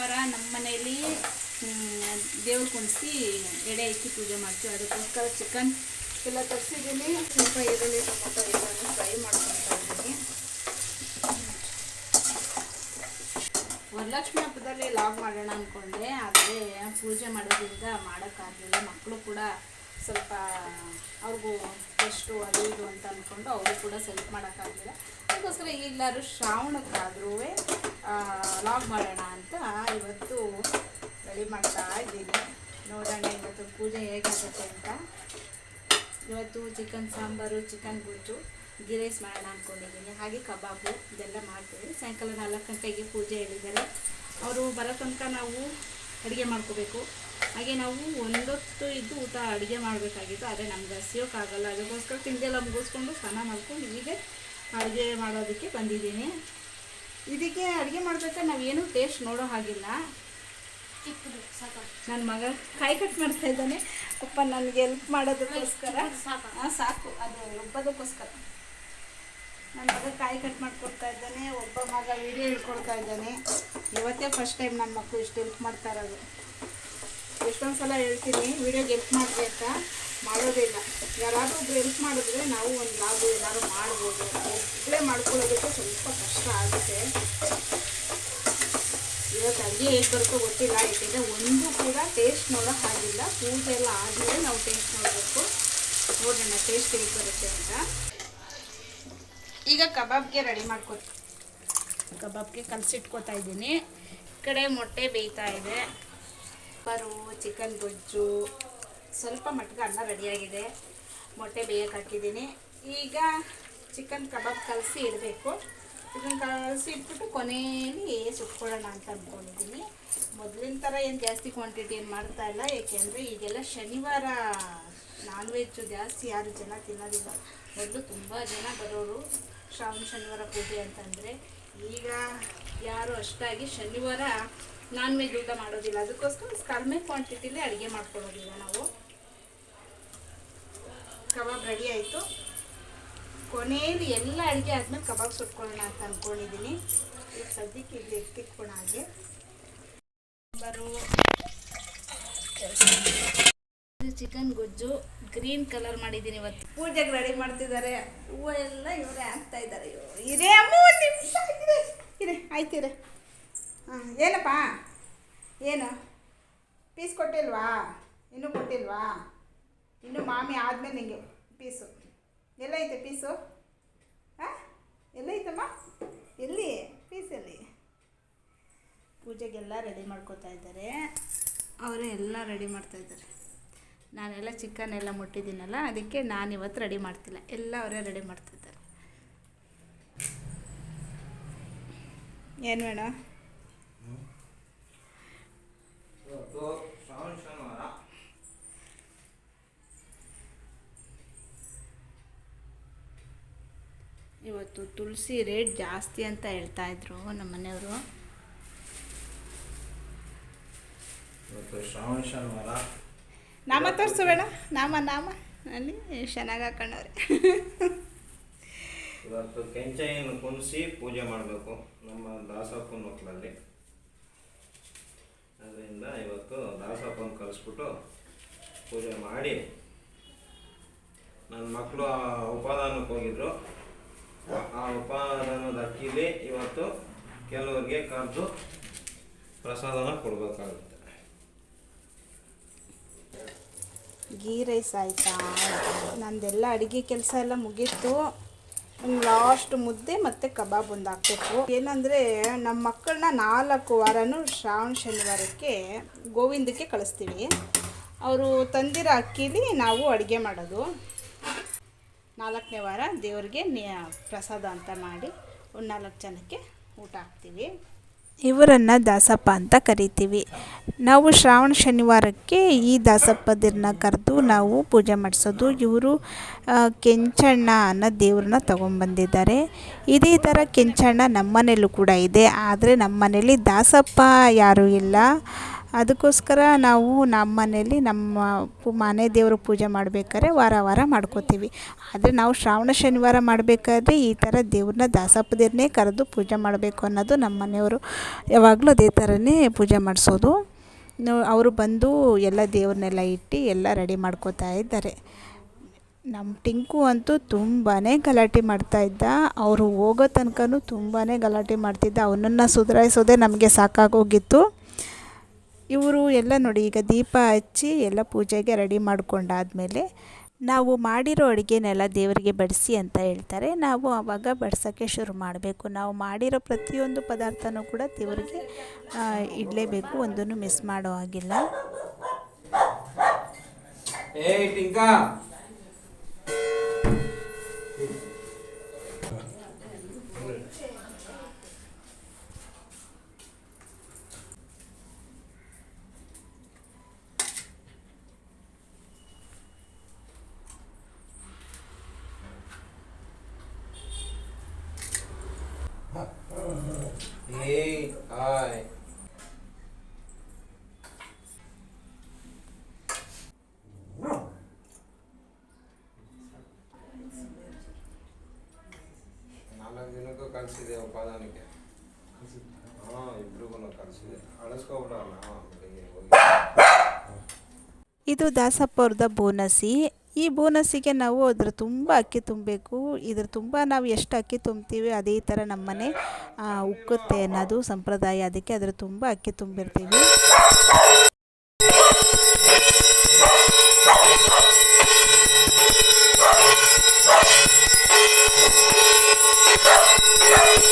ಶನಿವಾರ ನಮ್ಮ ಮನೆಯಲ್ಲಿ ದೇವ್ರು ಕುಣಿಸಿ ಎಡೆ ಇಕ್ಕಿ ಪೂಜೆ ಮಾಡ್ತೀವಿ. ಅದಕ್ಕೋಸ್ಕರ ಚಿಕನ್ ಎಲ್ಲ ತರಿಸಿದ್ದೀನಿ. ಸ್ವಲ್ಪ ಈರುಳ್ಳಿ ಟೊಮೊಟೊ ಎಲ್ಲನೂ ಫ್ರೈ ಮಾಡ್ಕೊತಾ ವರಲಕ್ಷ್ಮಿ ಹಬ್ಬದಲ್ಲಿ ಲಾಗ್ ಮಾಡೋಣ ಅಂದ್ಕೊಂಡೆ ಆದರೆ ಪೂಜೆ ಮಾಡೋದ್ರಿಂದ ಮಾಡೋಕ್ಕಾಗಲಿಲ್ಲ ಮಕ್ಕಳು ಕೂಡ ಸ್ವಲ್ಪ ಅವ್ರಿಗೂ ಎಷ್ಟು ಅದು ಇದು ಅಂತ ಅಂದ್ಕೊಂಡು ಅವರು ಕೂಡ ಸೆಲೆಕ್ಟ್ ಮಾಡೋಕ್ಕಾಗಲಿಲ್ಲ ಅದಕ್ಕೋಸ್ಕರ ಈಗಲಾದ್ರೂ ಶ್ರಾವಣಕ್ಕಾದ್ರೂ ಲಾಗ್ ಮಾಡೋಣ ಅಂತ ಇವತ್ತು ರೆಡಿ ಮಾಡ್ತಾ ಇದ್ದೀನಿ. ನೋಡೋಣ ಇವತ್ತು ಪೂಜೆ ಹೇಗಾಗುತ್ತೆ ಅಂತ. ಇವತ್ತು ಚಿಕನ್ ಸಾಂಬಾರು ಚಿಕನ್ ಗುಜ್ಜು ಗೀ ರೈಸ್ ಮಾಡೋಣ ಅಂದ್ಕೊಂಡಿದ್ದೀನಿ ಹಾಗೆ ಕಬಾಬು ಇದೆಲ್ಲ ಮಾಡ್ತೀವಿ. ಸಾಯಂಕಾಲ ನಾಲ್ಕು ಗಂಟೆಗೆ ಪೂಜೆ ಹೇಳಿದ್ದಾರೆ. ಅವರು ಬರೋ ತನಕ ನಾವು ಅಡುಗೆ ಮಾಡ್ಕೋಬೇಕು. ಹಾಗೆ ನಾವು ಒಂದೊತ್ತು ಇದ್ದು ಊಟ ಅಡುಗೆ ಮಾಡಬೇಕಾಗಿತ್ತು, ಆದರೆ ನಮ್ಗೆ ಹಸಿಯೋಕ್ಕಾಗಲ್ಲ ಅದಕ್ಕೋಸ್ಕರ ತಿಂದೆಲ್ಲ ಮುಗಿಸ್ಕೊಂಡು ಸ್ನಾನ ಮಾಡ್ಕೊಂಡು ಈಗ ಅಡುಗೆ ಮಾಡೋದಕ್ಕೆ ಬಂದಿದ್ದೀನಿ. ಇದಕ್ಕೆ ಅಡುಗೆ ಮಾಡ್ಬೇಕಾದ್ರೆ ನಾವೇನು ಟೇಸ್ಟ್ ನೋಡೋ ಹಾಗಿಲ್ಲ. ನನ್ನ ಮಗ ಕಾಯಿ ಕಟ್ ಮಾಡ್ತಾ ಇದ್ದಾನೆ. ಅಪ್ಪ ನನಗೆ ಹೆಲ್ಪ್ ಮಾಡೋದಕ್ಕೋಸ್ಕರ. ಹಾಂ ಸಾಕು. ಅದು ಒಬ್ಬದಕ್ಕೋಸ್ಕರ ನನ್ನ ಮಗ ಕಾಯಿ ಕಟ್ ಮಾಡ್ಕೊಡ್ತಾ ಇದ್ದಾನೆ. ಒಬ್ಬ ಮಗ ವಿಡಿಯೋ ಹೇಳ್ಕೊಡ್ತಾ ಇದ್ದಾನೆ. ಇವತ್ತೇ ಫಸ್ಟ್ ಟೈಮ್ ನನ್ನ ಮಕ್ಕಳು ಇಷ್ಟು ಹೆಲ್ಪ್ ಮಾಡ್ತಾ ಇರೋದು. ಎಷ್ಟೊಂದು ಸಲ ಹೇಳ್ತೀನಿ ವಿಡಿಯೋಗೆ ಹೆಲ್ಪ್ ಮಾಡಬೇಕಾ ಮಾಡೋದೇ ಇಲ್ಲ ಯಾರಾದರೂ ಹೆಲ್ಪ್ ಮಾಡಿದ್ರೆ ನಾವು ಒಂದು ಲಾಭ ಏನಾದ್ರು ಮಾಡ್ಬೋದು. ಒಬ್ಬಳೇ ಮಾಡ್ಕೊಳ್ಳೋದಕ್ಕೆ ಸ್ವಲ್ಪ ಕಷ್ಟ ಆಗುತ್ತೆ. ಇವತ್ತು ಅಡುಗೆ ಹೇಗೆ ಬರುತ್ತೋ ಗೊತ್ತಿಲ್ಲ. ಯಾಕೆಂದರೆ ಒಂದು ಕೂಡ ಟೇಸ್ಟ್ ನೋಡೋ ಆಗಿಲ್ಲ ಪೂಜೆ ಎಲ್ಲ ಆದಮೇಲೆ ನಾವು ಟೇಸ್ಟ್ ನೋಡಬೇಕು. ನೋಡೋಣ ಟೇಸ್ಟ್ ಹೇಗೆ ಬರುತ್ತೆ ಅಂತ. ಈಗ ಕಬಾಬ್ಗೆ ರೆಡಿ ಮಾಡ್ಕೊ ಕಬಾಬ್ಗೆ ಕಲಸಿಟ್ಕೋತಾ ಇದ್ದೀನಿ. ಈ ಕಡೆ ಮೊಟ್ಟೆ ಬೇಯ್ತಾ ಇದೆ. ಪರು ಚಿಕನ್ ಗೊಜ್ಜು. ಸ್ವಲ್ಪ ಮಟ್ಟಿಗೆ ಅನ್ನ ರೆಡಿಯಾಗಿದೆ. ಮೊಟ್ಟೆ ಬೇಯಕ್ಕೆ ಹಾಕಿದ್ದೀನಿ ಈಗ ಚಿಕನ್ ಕಬಾಬ್ ಕಲಸಿ ಇಡಬೇಕು. ಚಿಕನ್ ಕಲಸಿ ಇಟ್ಬಿಟ್ಟು ಕೊನೆಯಲ್ಲಿ ಸುಟ್ಕೊಳ್ಳೋಣ ಅಂತ ಅಂದ್ಕೊಂಡಿದ್ದೀನಿ ಮೊದಲಿನ ಥರ ಏನು ಜಾಸ್ತಿ ಕ್ವಾಂಟಿಟಿ ಏನು ಮಾಡ್ತಾ ಇಲ್ಲ. ಏಕೆಂದರೆ ಈಗೆಲ್ಲ ಶನಿವಾರ ನಾನ್ ವೆಜ್ಜು ಜಾಸ್ತಿ, ಯಾರು ಜನ ತಿನ್ನೋದಿಲ್ಲ. ಮೊದಲು ತುಂಬ ಜನ ಬರೋರು ಶ್ರಾವಣ, ಶನಿವಾರ ಪೂಜೆ ಅಂತಂದರೆ ಈಗ ಯಾರು ಅಷ್ಟಾಗಿ ಶನಿವಾರ ನಾನ್ ವೆಜ್ ಊಟ ಮಾಡೋದಿಲ್ಲ. ಅದಕ್ಕೋಸ್ಕರ ಕಡಿಮೆ ಕ್ವಾಂಟಿಟಿಲಿ ಅಡುಗೆ ಮಾಡ್ಕೊಳ್ಳೋದಿಲ್ಲ ನಾವು. ಕಬಾಬ್ ರೆಡಿ ಆಯಿತು. ಕೊನೆಯಲ್ಲಿ ಎಲ್ಲ ಅಡುಗೆ ಆದಮೇಲೆ ಕಬಾಬ್ ಸುಟ್ಕೊಳ್ಳೋಣ ಅಂತ ಅಂದ್ಕೊಂಡಿದ್ದೀನಿ ಈಗ ಸದ್ಯಕ್ಕೆ ಇಲ್ಲಿ ಎತ್ತಿಟ್ಕೊಳ ಹಾಗೆ. ಸಾಂಬಾರು. ಚಿಕನ್ ಗೊಜ್ಜು. ಗ್ರೀನ್ ಕಲರ್ ಮಾಡಿದ್ದೀನಿ ಇವತ್ತು. ಪೂಜೆಗೆ ರೆಡಿ ಮಾಡ್ತಿದ್ದಾರೆ. ಹೂವು ಎಲ್ಲ ಇವರೇ ಹಾಕ್ತಾ ಇದ್ದಾರೆ ಇರೇ ಅಮ್ಮ ನಿಮಿಷ ಇದೆ ಇದೆ ಆಯ್ತು ಇದೆ ಏನಪ್ಪ? ಏನು? ಪೀಸ್ ಕೊಟ್ಟಿಲ್ವಾ? ಇನ್ನೂ ಕೊಟ್ಟಿಲ್ವಾ? ಇನ್ನು ಮಾಮಿ ಆದಮೇಲೆ ನಿಂಗೆ ಪೀಸು. ಎಲ್ಲೈತೆ ಪೀಸು? ಹಾಂ? ಎಲ್ಲೈತಮ್ಮ? ಎಲ್ಲಿ? ಪೀಸ್ ಎಲ್ಲಿ ಪೂಜೆಗೆಲ್ಲ ರೆಡಿ ಮಾಡ್ಕೋತಾ ಇದ್ದಾರೆ. ಅವರೇ ಎಲ್ಲ ರೆಡಿ ಮಾಡ್ತಾ ಇದ್ದಾರೆ. ನಾನೆಲ್ಲ ಚಿಕನ್ ಎಲ್ಲ ಮುಟ್ಟಿದ್ದೀನಲ್ಲ, ಅದಕ್ಕೆ ನಾನು ಇವತ್ತು ರೆಡಿ ಮಾಡ್ತಿಲ್ಲ. ಎಲ್ಲ ಅವರೇ ರೆಡಿ ಮಾಡ್ತಿದ್ದಾರೆ ಏನು ಬೇಡ ಇವತ್ತು ಶ್ರಾವಣ ಶನಿವಾರ ಇವತ್ತು ತುಳಸಿ ರೇಟ್ ಜಾಸ್ತಿ ಅಂತ ಹೇಳ್ತಾ ಇದ್ರು ನಮ್ಮ ಮನೆಯವರು. ಇವತ್ತು ಶ್ರಾವಣ ಶನಿವಾರ? ನಾಮ ತೋರಿಸು ಬೇಡ ನಾಮ ನಾಮ. ಅಲ್ಲಿ ಚೆನ್ನಾಗಿ ಹಾಕೊಂಡವ್ರೆ. ಇವತ್ತು ಕೆಂಚಯ್ಯನ ಕುಣಿಸಿ ಪೂಜೆ ಮಾಡಬೇಕು ನಮ್ಮ ದಾಸಪ್ಪನ ಮಕ್ಕಳಲ್ಲಿ. ಅದರಿಂದ ಇವತ್ತು ದಾಸಪ್ಪನ ಕಲಿಸ್ಬಿಟ್ಟು ಪೂಜೆ ಮಾಡಿ. ನನ್ನ ಮಕ್ಕಳು ಉಪಾದಾನಕ್ಕೆ ಹೋಗಿದ್ರು. ಆ ಅಕ್ಕಿಲಿ ಇವತ್ತು ಕೆಲವರಿಗೆ ಕರೆದು ಪ್ರಸಾದನ ಕೊಡಬೇಕಾಗುತ್ತೆ. ಗೀ ರೈಸ್ ಆಯಿತಾ? ನಂದೆಲ್ಲ ಅಡುಗೆ ಕೆಲಸ ಎಲ್ಲ ಮುಗೀತು. ಲಾಸ್ಟ್ ಮುದ್ದೆ ಮತ್ತು ಕಬಾಬ್ ಒಂದು ಹಾಕ್ಬೇಕು. ಏನಂದರೆ ನಮ್ಮ ಮಕ್ಕಳನ್ನ ನಾಲ್ಕು ವಾರನೂ ಶ್ರಾವಣ ಶನಿವಾರಕ್ಕೆ ಗೋವಿಂದಕ್ಕೆ ಕಳಿಸ್ತೀವಿ. ಅವರು ತಂದಿರೋ ಅಕ್ಕಿಲಿ ನಾವು ಅಡುಗೆ ಮಾಡೋದು. ನಾಲ್ಕನೇ ವಾರ ದೇವರಿಗೆ ಪ್ರಸಾದ ಅಂತ ಮಾಡಿ ನಾಲ್ಕು ಜನಕ್ಕೆ ಊಟ ಹಾಕ್ತೀವಿ. ಇವರನ್ನು ದಾಸಪ್ಪ ಅಂತ ಕರಿತೀವಿ. ನಾವು ಶ್ರಾವಣ ಶನಿವಾರಕ್ಕೆ ಈ ದಾಸಪ್ಪದಿರನ್ನ ಕರೆದು ನಾವು ಪೂಜೆ ಮಾಡಿಸೋದು. ಇವರು ಕೆಂಚಣ್ಣ ಅನ್ನೋ ದೇವ್ರನ್ನ ತೊಗೊಂಬಂದಿದ್ದಾರೆ ಇದೇ ಥರ ಕೆಂಚಣ್ಣ ನಮ್ಮನೇಲೂ ಕೂಡ ಇದೆ. ಆದರೆ ನಮ್ಮ ಮನೇಲಿ ದಾಸಪ್ಪ ಯಾರೂ ಇಲ್ಲ. ಅದಕ್ಕೋಸ್ಕರ ನಾವು ನಮ್ಮ ಮನೇಲಿ ನಮ್ಮ ಮನೆ ದೇವರು ಪೂಜೆ ಮಾಡಬೇಕಾದ್ರೆ ವಾರ ವಾರ ಮಾಡ್ಕೋತೀವಿ. ಆದರೆ ನಾವು ಶ್ರಾವಣ ಶನಿವಾರ ಮಾಡಬೇಕಾದ್ರೆ ಈ ಥರ ದೇವ್ರನ್ನ ದಾಸಪ್ಪದಿರನ್ನೇ ಕರೆದು ಪೂಜೆ ಮಾಡಬೇಕು ಅನ್ನೋದು ನಮ್ಮ ಮನೆಯವರು ಯಾವಾಗಲೂ ಅದೇ ಥರನೇ ಪೂಜೆ ಮಾಡಿಸೋದು. ಅವರು ಬಂದು ಎಲ್ಲ ದೇವ್ರನ್ನೆಲ್ಲ ಇಟ್ಟು ಎಲ್ಲ ರೆಡಿ ಮಾಡ್ಕೋತಾ ಇದ್ದಾರೆ. ನಮ್ಮ ಟಿಂಕು ಅಂತೂ ತುಂಬಾ ಗಲಾಟೆ ಮಾಡ್ತಾಯಿದ್ದ ಅವರು ಹೋಗೋ ತನಕನೂ ತುಂಬಾ ಗಲಾಟೆ ಮಾಡ್ತಿದ್ದ. ಅವನನ್ನು ಸುಧಾರಿಸೋದೇ ನಮಗೆ ಸಾಕಾಗೋಗಿತ್ತು. ಇವರು ಎಲ್ಲ ನೋಡಿ, ಈಗ ದೀಪ ಹಚ್ಚಿ ಎಲ್ಲ ಪೂಜೆಗೆ ರೆಡಿ ಮಾಡ್ಕೊಂಡಾದಮೇಲೆ ನಾವು ಮಾಡಿರೋ ಅಡುಗೆನೆಲ್ಲ ದೇವರಿಗೆ ಬಡಿಸಿ ಅಂತ ಹೇಳ್ತಾರೆ. ನಾವು ಆವಾಗ ಬಡ್ಸೋಕ್ಕೆ ಶುರು ಮಾಡಬೇಕು. ನಾವು ಮಾಡಿರೋ ಪ್ರತಿಯೊಂದು ಪದಾರ್ಥನೂ ಕೂಡ ದೇವರಿಗೆ ಇಡಲೇಬೇಕು. ಒಂದನ್ನು ಮಿಸ್ ಮಾಡೋ ಹಾಗಿಲ್ಲ ಟಿಂಕಾ ಏಯ್ ಹಾಯ್ ನಾಲ್ಕು ಕಲಿಸಿದೆ ಉಪಾದಾನಕ್ಕೆ ಹಾಂ ಇದು ದಾಸಪ್ಪ ಅವ್ರದ ಬೋನಸಿ ಈ ಬೋನಸ್ಸಿಗೆ ನಾವು ಅದ್ರ ತುಂಬ ಅಕ್ಕಿ ತುಂಬಬೇಕು. ಇದ್ರ ತುಂಬ ನಾವು ಎಷ್ಟು ಅಕ್ಕಿ ತುಂಬ್ತೀವಿ, ಅದೇ ಥರ ನಮ್ಮನೆ ಉಕ್ಕುತ್ತೆ ಅನ್ನೋದು ಸಂಪ್ರದಾಯ. ಅದಕ್ಕೆ ಅದ್ರ ತುಂಬ ಅಕ್ಕಿ ತುಂಬಿರ್ತೀವಿ. ನಿನ್ನ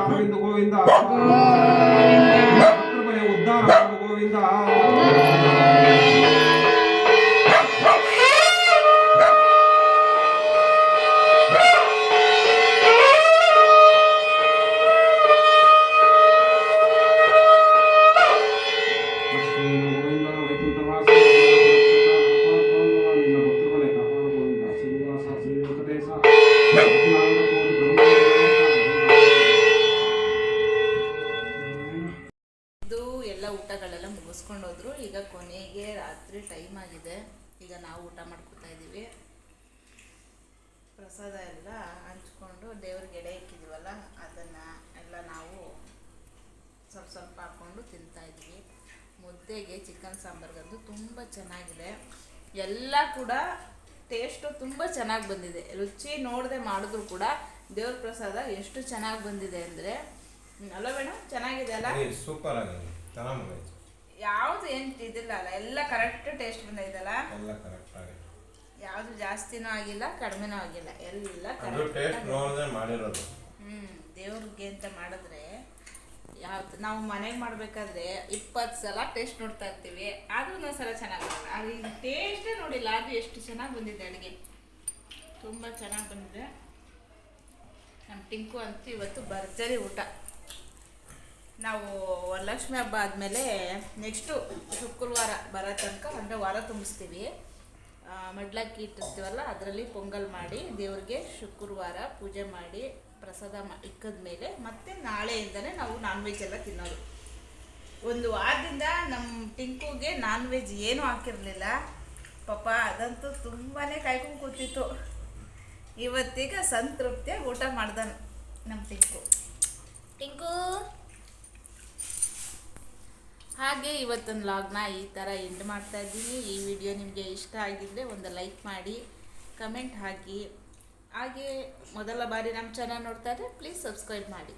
ಪಾದಾರವಿಂದ ಗೋವಿಂದ. ಭಕ್ತೃಮನೆ ಉದ್ಧಾರ ಗೋವಿಂದ. ಇದ್ದೀವಿ ಪ್ರಸಾದ ಎಲ್ಲ ಹಂಚ್ಕೊಂಡು ದೇವ್ರಿಗೆ ಎಡೆ ಇಕ್ಕಿದ್ವಲ್ಲ ಅದನ್ನು ಎಲ್ಲ ನಾವು ಸ್ವಲ್ಪ ಸ್ವಲ್ಪ ಹಾಕ್ಕೊಂಡು ತಿಂತಾ ಇದ್ವಿ. ಮುದ್ದೆಗೆ ಚಿಕನ್ ಸಾಂಬಾರ್ಗಂತೂ ತುಂಬ ಚೆನ್ನಾಗಿದೆ. ಎಲ್ಲ ಕೂಡ ಟೇಸ್ಟು ತುಂಬ ಚೆನ್ನಾಗಿ ಬಂದಿದೆ. ರುಚಿ ನೋಡದೆ ಮಾಡಿದ್ರು ಕೂಡ ದೇವ್ರ ಪ್ರಸಾದ ಎಷ್ಟು ಚೆನ್ನಾಗಿ ಬಂದಿದೆ ಅಂದರೆ. ಅಲ್ಲ ಮೇಡಮ್ ಚೆನ್ನಾಗಿದೆ ಅಲ್ಲ? ಸೂಪರ್ ಆಗಿದೆ. ಯಾವುದು ಏನು ಇದಿಲ್ಲ ಅಲ್ಲ ಎಲ್ಲ ಕರೆಕ್ಟ್ ಟೇಸ್ಟ್ ಬಂದೈತಲ್ಲ ಎಲ್ಲ ಕರೆಕ್ಟ್ ಯಾವುದು ಜಾಸ್ತಿನೂ ಆಗಿಲ್ಲ ಕಡಿಮೆನೂ ಆಗಿಲ್ಲ. ಎಲ್ಲ ಮಾಡಿರೋದು. ಹ್ಞೂ ದೇವ್ರಿಗೆ ಅಂತ ಮಾಡಿದ್ರೆ ಯಾವ್ದು ನಾವು ಮನೆಗೆ ಮಾಡಬೇಕಾದ್ರೆ ಇಪ್ಪತ್ತು ಸಲ ಟೇಸ್ಟ್ ನೋಡ್ತಾ ಇರ್ತೀವಿ. ಆದ್ರೂ ಒಂದೊಂದು ಸಲ ಚೆನ್ನಾಗಿ ಬರಲ್ಲ. ಅದು ಟೇಸ್ಟೇ ನೋಡಿಲ್ಲ ಅದು ಎಷ್ಟು ಚೆನ್ನಾಗಿ ಬಂದಿದೆ ಅಡುಗೆ. ತುಂಬ ಚೆನ್ನಾಗಿ ಬಂದಿದೆ. ನಮ್ಮ ಟಿಂಕು ಅಂತೂ ಇವತ್ತು ಭರ್ಜರಿ ಊಟ. ನಾವು ವರಲಕ್ಷ್ಮಿ ಹಬ್ಬ ಆದಮೇಲೆ ನೆಕ್ಸ್ಟು ಶುಕ್ರವಾರ ಬರೋ ತನಕ ಅಂದರೆ ವಾರ ತುಂಬಿಸ್ತೀವಿ. ಮಡ್ಲಕ್ಕಿ ಇಟ್ಟಿರ್ತೀವಲ್ಲ, ಅದರಲ್ಲಿ ಪೊಂಗಲ್ ಮಾಡಿ, ದೇವ್ರಿಗೆ ಶುಕ್ರವಾರ ಪೂಜೆ ಮಾಡಿ, ಪ್ರಸಾದ ಇಕ್ಕದ ಮೇಲೆ ಮತ್ತೆ ನಾಳೆಯಿಂದನೇ ನಾವು ನಾನ್ ವೆಜ್ ಎಲ್ಲ ತಿನ್ನೋದು. ಒಂದು ವಾರದಿಂದ ನಮ್ಮ ಟಿಂಕುಗೆ ನಾನ್ ವೆಜ್ ಏನೂ ಹಾಕಿರಲಿಲ್ಲ. ಪಾಪ ಅದಂತೂ ತುಂಬಾ ಕಾಯ್ಕೊಂಡು ಕೂತಿತ್ತು. ಇವತ್ತೀಗ ಸಂತೃಪ್ತಿಯಾಗಿ ಊಟ ಮಾಡ್ದಾನೆ ನಮ್ಮ ಟಿಂಕು. ಟಿಂಕು! ಹಾಗೆ ಇವತ್ತೊಂದು ಲಾಗ್ನ ಈ ಥರ ಎಂಡ್ ಮಾಡ್ತಾ ಇದ್ದೀನಿ. ಈ ವಿಡಿಯೋ ನಿಮಗೆ ಇಷ್ಟ ಆಗಿದ್ದರೆ ಒಂದು ಲೈಕ್ ಮಾಡಿ ಕಮೆಂಟ್ ಹಾಕಿ. ಹಾಗೆ ಮೊದಲ ಬಾರಿ ನಮ್ಮ ಚಾನಲ್ ನೋಡ್ತಾ ಇದ್ದರೆ ಪ್ಲೀಸ್ ಸಬ್ಸ್ಕ್ರೈಬ್ ಮಾಡಿ.